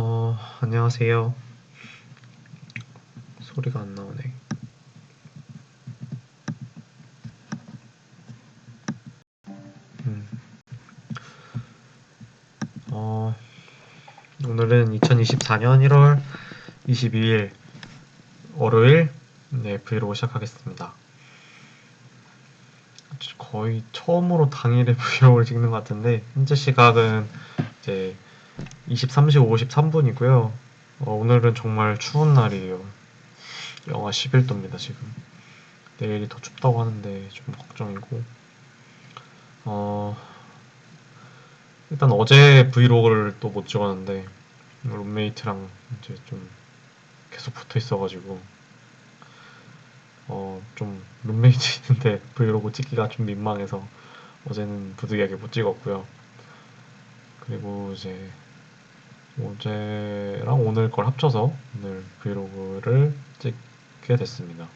어, 안녕하세요. 소리가 안 나오네. 음. 어, 오늘은 2024년 1월 22일 월요일 네, 브이로그 시작하겠습니다. 거의 처음으로 당일에 브이로그를 찍는 것 같은데 현재 시각은 이제 23시 53분이고요. 어, 오늘은 정말 추운 날이에요. 영하 11도입니다, 지금. 내일이 더 춥다고 하는데 좀 걱정이고. 어, 일단 어제 브이로그를 또 못 찍었는데, 룸메이트랑 이제 좀 계속 붙어 있어가지고, 어, 좀 룸메이트 있는데 브이로그 찍기가 좀 민망해서 어제는 부득이하게 못 찍었고요. 그리고 이제 어제랑 오늘 걸 합쳐서 오늘 브이로그를 찍게 됐습니다.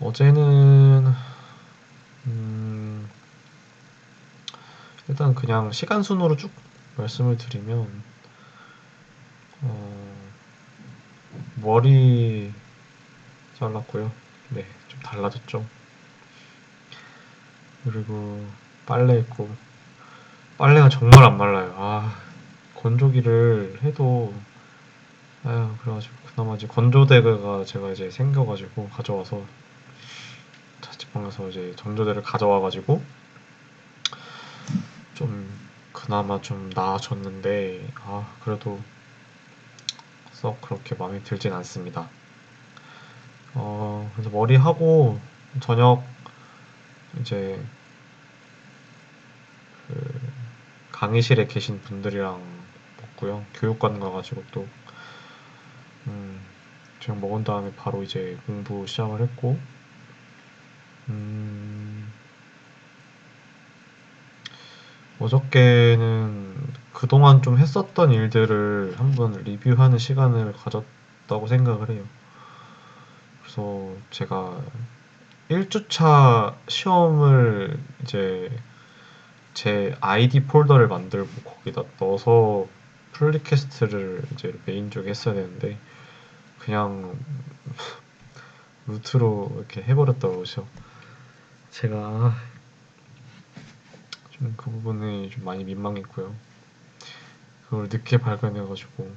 어제는 음, 일단 그냥 시간 순으로 쭉 말씀을 드리면 어, 머리 잘랐고요. 네, 좀 달라졌죠. 그리고 빨래 했고 빨래가 정말 안 말라요. 아, 건조기를 해도 아유 그래가지고 그나마 이제 건조대가 제가 이제 생겨가지고 가져와서 자취방 가서 이제 건조대를 가져와가지고 좀 그나마 좀 나아졌는데 아 그래도 썩 그렇게 마음에 들진 않습니다. 어 그래서 머리 하고 저녁 이제 그 강의실에 계신 분들이랑 먹고요. 교육관 가가지고 또, 음, 저녁 먹은 다음에 바로 이제 공부 시작을 했고, 음, 어저께는 그동안 좀 했었던 일들을 한번 리뷰하는 시간을 가졌다고 생각을 해요. 그래서 제가 1주차 시험을 이제 제 아이디 폴더를 만들고 거기다 넣어서 플리캐스트를 이제 메인 쪽에 했어야 되는데 그냥 루트로 이렇게 해버렸더라고요. 제가 좀 그 부분이 좀 많이 민망했고요. 그걸 늦게 발견해가지고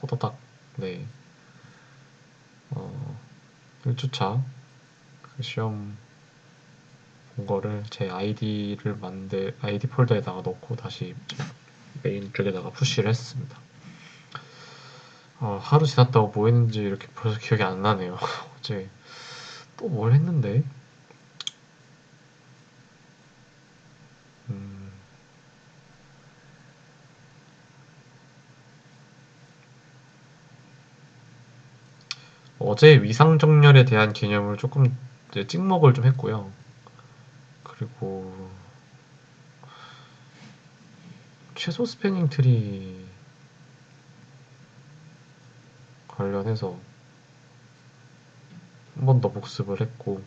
호다닥 네 어, 1주차 그 시험 본 거를 제 아이디를 만들 아이디 폴더에다가 넣고 다시 메인 쪽에다가 푸시를 했습니다. 어, 하루 지났다고 뭐 했는지 이렇게 벌써 기억이 안 나네요. 어제 또 뭘 했는데? 음, 어제 위상정렬에 대한 개념을 조금 찍먹을 좀 했고요. 그리고 최소 스패닝 트리 관련해서 한 번 더 복습을 했고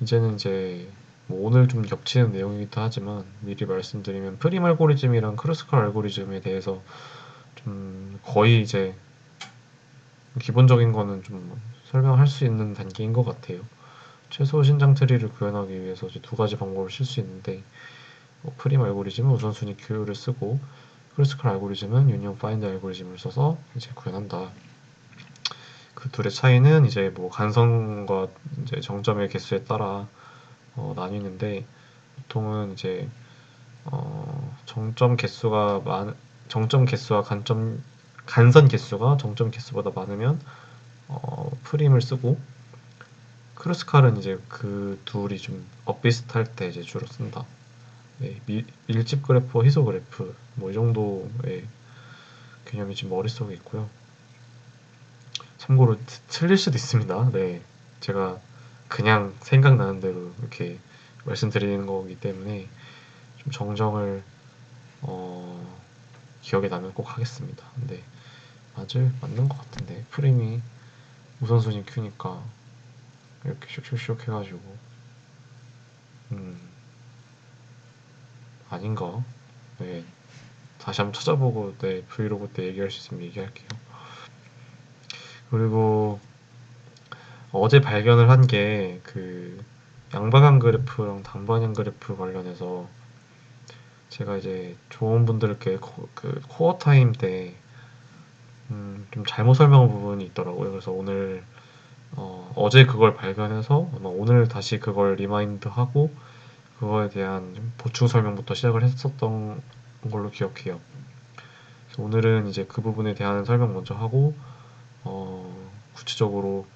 이제는 이제 뭐 오늘 좀 겹치는 내용이기도 하지만 미리 말씀드리면 프림 알고리즘이랑 크루스컬 알고리즘에 대해서 좀 거의 이제 기본적인 거는 좀 설명할 수 있는 단계인 것 같아요. 최소 신장 트리를 구현하기 위해서 이제 두 가지 방법을 쓸 수 있는데 어, 프림 알고리즘은 우선순위 큐를 쓰고 크루스컬 알고리즘은 유니온 파인드 알고리즘을 써서 이제 구현한다. 그 둘의 차이는 이제 뭐 간성과 이제 정점의 개수에 따라 어, 나뉘는데 보통은 이제 어, 정점 개수가 많 정점 개수와 간점 간선 개수가 정점 개수보다 많으면 어, 프림을 쓰고 크루스칼은 이제 그 둘이 좀 엇비슷할 때 이제 주로 쓴다. 네, 미, 밀집 그래프와 희소 그래프 뭐 이 정도의 개념이 지금 머릿속에 있고요. 참고로 틀릴 수도 있습니다. 네, 제가 그냥 생각나는 대로 이렇게 말씀드리는 거기 때문에 좀 정정을 어, 기억에 나면 꼭 하겠습니다. 근데 맞을 맞는 것 같은데 프레임이 우선순위 큐니까 이렇게 슉슉슉 해가지고 아닌가? 네 다시 한번 찾아보고 네 브이로그 때 얘기할 수 있으면 얘기할게요. 그리고 어제 발견을 한 게 그 양방향 그래프랑 단방향 그래프 관련해서 제가 이제 좋은 분들께 코, 그 코어 타임 때 음, 좀 잘못 설명한 부분이 있더라고요. 그래서 오늘 어, 어제 그걸 발견해서 아마 오늘 다시 그걸 리마인드하고 그거에 대한 보충 설명부터 시작을 했었던 걸로 기억해요. 오늘은 이제 그 부분에 대한 설명 먼저 하고 어, 구체적으로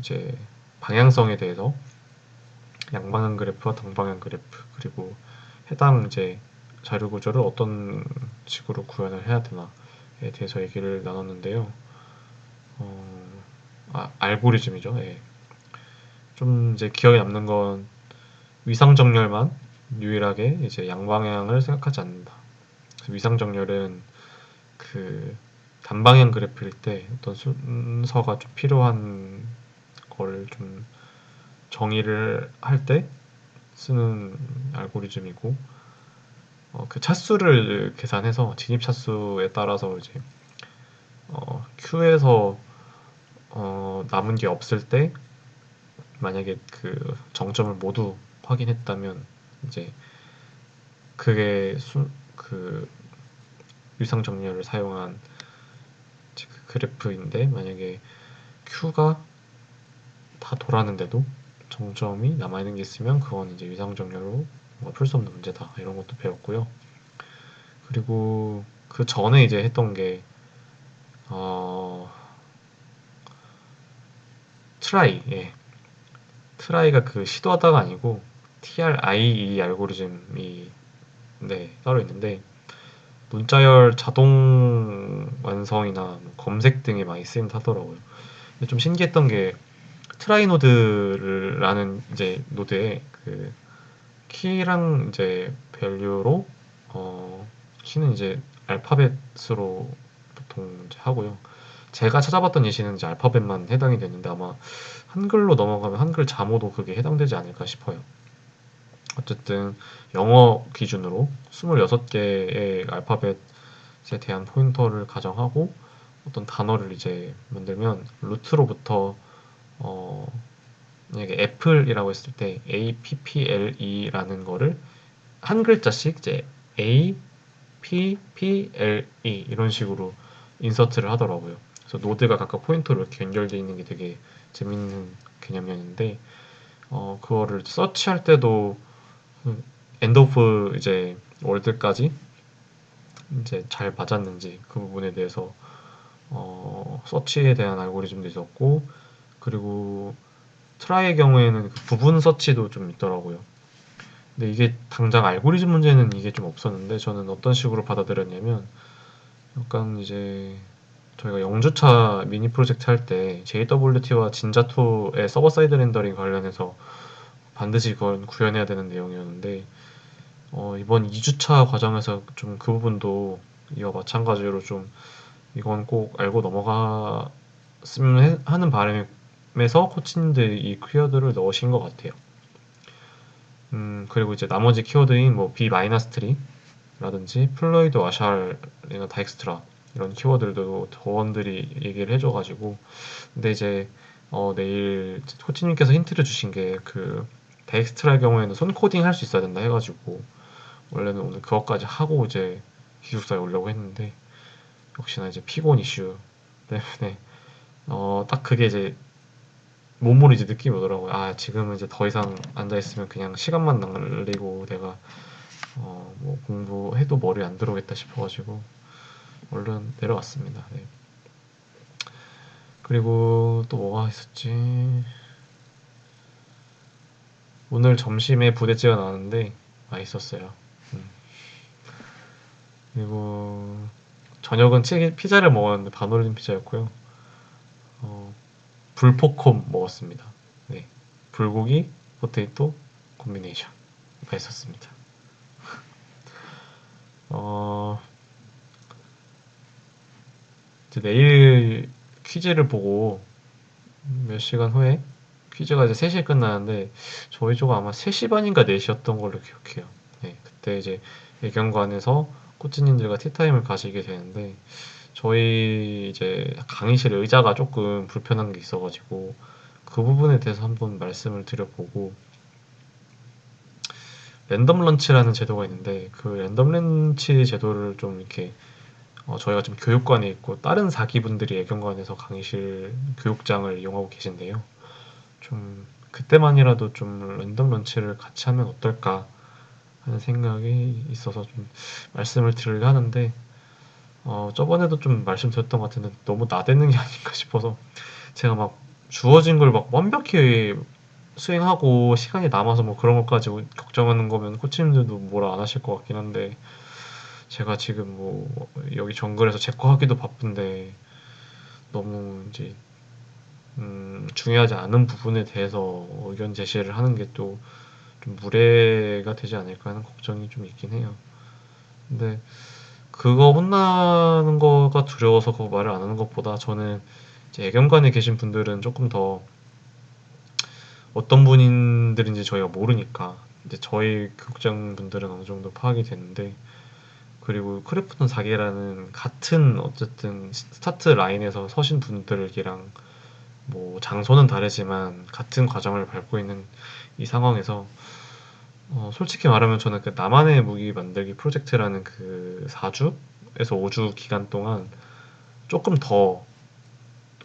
이제 방향성에 대해서 양방향 그래프와 동방향 그래프 그리고 해당 이제 자료 구조를 어떤 식으로 구현을 해야 되나에 대해서 얘기를 나눴는데요. 어, 아, 알고리즘이죠. 예. 좀 이제 기억에 남는 건 위상 정렬만 유일하게 이제 양방향을 생각하지 않는다. 위상 정렬은 그 단방향 그래프일 때 어떤 순서가 좀 필요한 거를 좀 정의를 할 때 쓰는 알고리즘이고 어, 그 차수를 계산해서 진입 차수에 따라서 이제 어, Q에서 어, 남은 게 없을 때 만약에 그 정점을 모두 확인했다면 이제 그게 수, 그 위상 정렬을 사용한 그 그래프인데 만약에 Q가 다 돌았는데도 정점이 남아있는 게 있으면 그건 이제 위상 정렬로 풀 수 없는 문제다 이런 것도 배웠고요. 그리고 그 전에 이제 했던 게 어, 트라이 예. 트라이가 그 시도하다가 아니고 TRIE 알고리즘이 네, 따로 있는데 문자열 자동 완성이나 뭐 검색 등에 많이 쓰인다 하더라고요. 근데 좀 신기했던 게 트라이 노드라는 이제 노드에 그 키랑 이제 밸류로 어 키는 이제 알파벳으로 보통 하고요. 제가 찾아봤던 예시는 이제 알파벳만 해당이 되는데 아마 한글로 넘어가면 한글 자모도 그게 해당되지 않을까 싶어요. 어쨌든 영어 기준으로 26개의 알파벳에 대한 포인터를 가정하고 어떤 단어를 이제 만들면 루트로부터 어 만약에 애플이라고 했을 때 A P P L E라는 거를 한 글자씩 이제 A P P L E 이런 식으로 인서트를 하더라고요. 그래서 노드가 각각 포인터로 이렇게 연결되어 있는 게 되게 재밌는 개념이었는데 어 그거를 서치할 때도 엔드 오브 이제 월드까지 이제 잘 맞았는지 그 부분에 대해서 어 서치에 대한 알고리즘도 있었고 그리고 트라이의 경우에는 그 부분 서치도 좀 있더라고요. 근데 이게 당장 알고리즘 문제는 이게 좀 없었는데 저는 어떤 식으로 받아들였냐면 약간 이제 저희가 영주차 미니 프로젝트 할 때 JWT와 진자2의 서버 사이드 렌더링 관련해서 반드시 그건 구현해야 되는 내용이었는데 어, 이번 2주차 과정에서 좀 그 부분도 이와 마찬가지로 좀 이건 꼭 알고 넘어갔으면 해, 하는 바람에서 코치님들이 이 키워드를 넣으신 것 같아요. 음, 그리고 이제 나머지 키워드인 뭐 B-3라든지 플로이드 와샬이나 다익스트라 이런 키워드들도 더원들이 얘기를 해줘가지고 근데 이제 어, 내일 코치님께서 힌트를 주신 게그 데익스트라의 경우에는 손 코딩 할 수 있어야 된다 해가지고 원래는 오늘 그것까지 하고 이제 기숙사에 오려고 했는데 역시나 이제 피곤 이슈 때문에 어, 딱 그게 이제 몸으로 이제 느낌이 오더라고요. 아 지금은 이제 더 이상 앉아 있으면 그냥 시간만 날리고 내가 어, 뭐 공부해도 머리 안 들어오겠다 싶어가지고 얼른 내려왔습니다. 네. 그리고 또 뭐가 있었지? 오늘 점심에 부대찌개 나왔는데 맛있었어요. 음. 그리고 저녁은 피자를 먹었는데 반올림 피자였고요. 어, 불포콤 먹었습니다. 네, 불고기, 포테이토 콤비네이션 맛있었습니다. 어, 이제 내일 퀴즈를 보고 몇 시간 후에 퀴즈가 이제 3시에 끝나는데 저희 조가 아마 3시 반인가 4시였던 걸로 기억해요. 네, 그때 이제 예경관에서 코치님들과 티타임을 가지게 되는데 저희 이제 강의실 의자가 조금 불편한 게 있어가지고 그 부분에 대해서 한번 말씀을 드려보고 랜덤 런치라는 제도가 있는데 그 랜덤 런치 제도를 좀 이렇게 어, 저희가 좀 교육관에 있고 다른 사기분들이 애경관에서 강의실 교육장을 이용하고 계신데요. 좀 그때만이라도 좀 랜덤 런치를 같이 하면 어떨까 하는 생각이 있어서 좀 말씀을 드리려 하는데 어, 저번에도 좀 말씀드렸던 것 같은데 너무 나대는 게 아닌가 싶어서 제가 막 주어진 걸 막 완벽히 수행하고 시간이 남아서 뭐 그런 것까지 걱정하는 거면 코치님들도 뭐라 안 하실 것 같긴 한데 제가 지금 뭐 여기 정글에서 제 거 하기도 바쁜데 너무 이제 음, 중요하지 않은 부분에 대해서 의견 제시를 하는 게 또 좀 무례가 되지 않을까 하는 걱정이 좀 있긴 해요. 근데 그거 혼나는 거가 두려워서 그거 말을 안 하는 것보다 저는 이제 애경관에 계신 분들은 조금 더 어떤 분들인지 저희가 모르니까 이제 저희 교육장 분들은 어느 정도 파악이 되는데 그리고 크래프톤 4개라는 같은 어쨌든 스타트 라인에서 서신 분들이랑 뭐 장소는 다르지만 같은 과정을 밟고 있는 이 상황에서 어, 솔직히 말하면 저는 그 나만의 무기 만들기 프로젝트라는 그 4주에서 5주 기간 동안 조금 더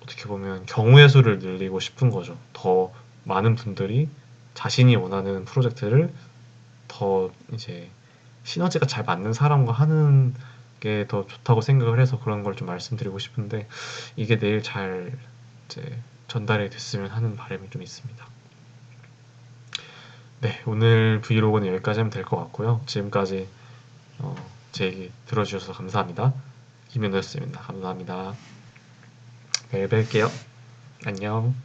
어떻게 보면 경우의 수를 늘리고 싶은 거죠. 더 많은 분들이 자신이 원하는 프로젝트를 더 이제 시너지가 잘 맞는 사람과 하는 게 더 좋다고 생각을 해서 그런 걸 좀 말씀드리고 싶은데 이게 내일 잘 이제 전달이 됐으면 하는 바람이 좀 있습니다. 네, 오늘 브이로그는 여기까지 하면 될 것 같고요. 지금까지 어, 제 얘기 들어주셔서 감사합니다. 김현우였습니다. 감사합니다. 내일 뵐게요. 안녕.